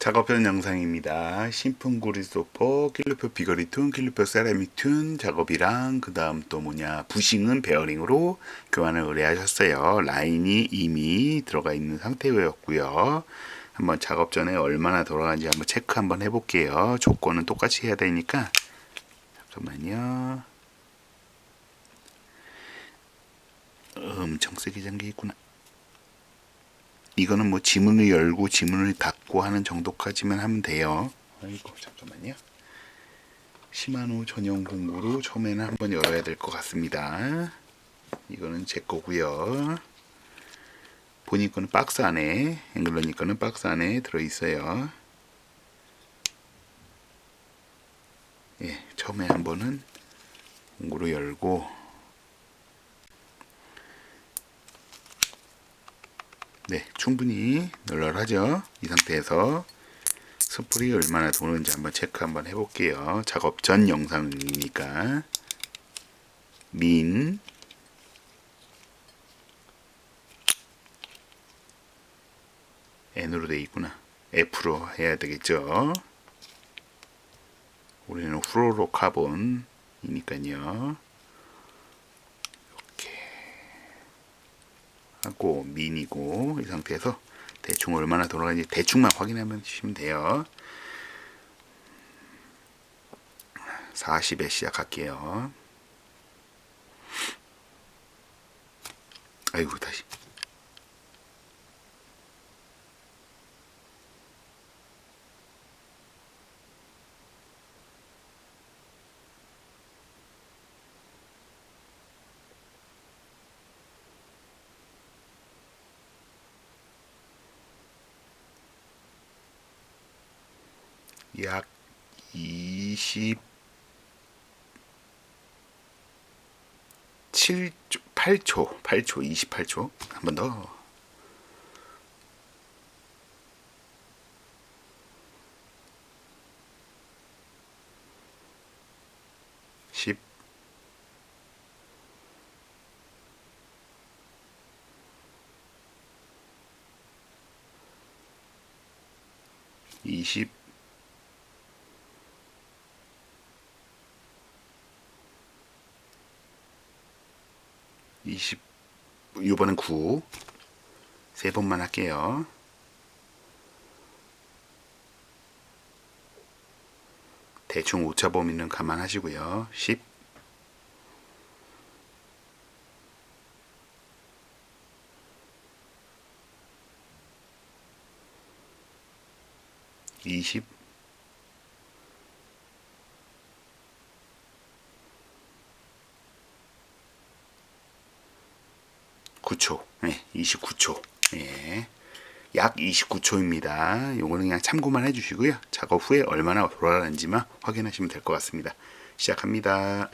작업편 영상입니다. 신풍구리 소포, 킬루표 비거리 툰, 킬루표 세라믹 툰 작업이랑 그 다음 또 뭐냐 부싱은 베어링으로 교환을 의뢰하셨어요. 라인이 이미 들어가 있는 상태였고요. 한번 작업 전에 얼마나 돌아가는지 한번 체크 한번 해볼게요. 조건은 똑같이 해야 되니까 잠깐만요. 엄청 세게 잠겨 있구나. 이거는 뭐 지문을 열고 지문을 닫고 하는 정도까지만 하면 돼요. 아이고 잠깐만요. 시마노 전용 공구로 처음에는 한번 열어야 될 것 같습니다. 이거는 제 거고요. 거는 박스 안에, 앵글러님 거는 박스 안에 들어 있어요. 예, 처음에 한 번은 공구로 열고 네, 충분히 널널하죠. 이 상태에서 스풀이 얼마나 도는지 한번 체크 한번 해볼게요. 작업 전 영상이니까 민 N으로 돼 있구나. F로 해야 되겠죠. 우리는 프로로 카본이니까요. 하고 민이고 이 상태에서 대충 얼마나 돌아가는지 대충만 확인하면 주시면 돼요. 40에 시작할게요. 아이고 다시 약 27초, 8초, 8초, 28초. 한 번 더. 십, 이십, 20 이번엔 9. 세 번만 할게요. 대충 오차 범위는 감안하시고요. 10 20 9초. 네, 29초. 예. 약 29초입니다. 요거는 그냥 참고만 해주시고요. 작업 후에 얼마나 돌아가는지만 확인하시면 될 것 같습니다. 시작합니다.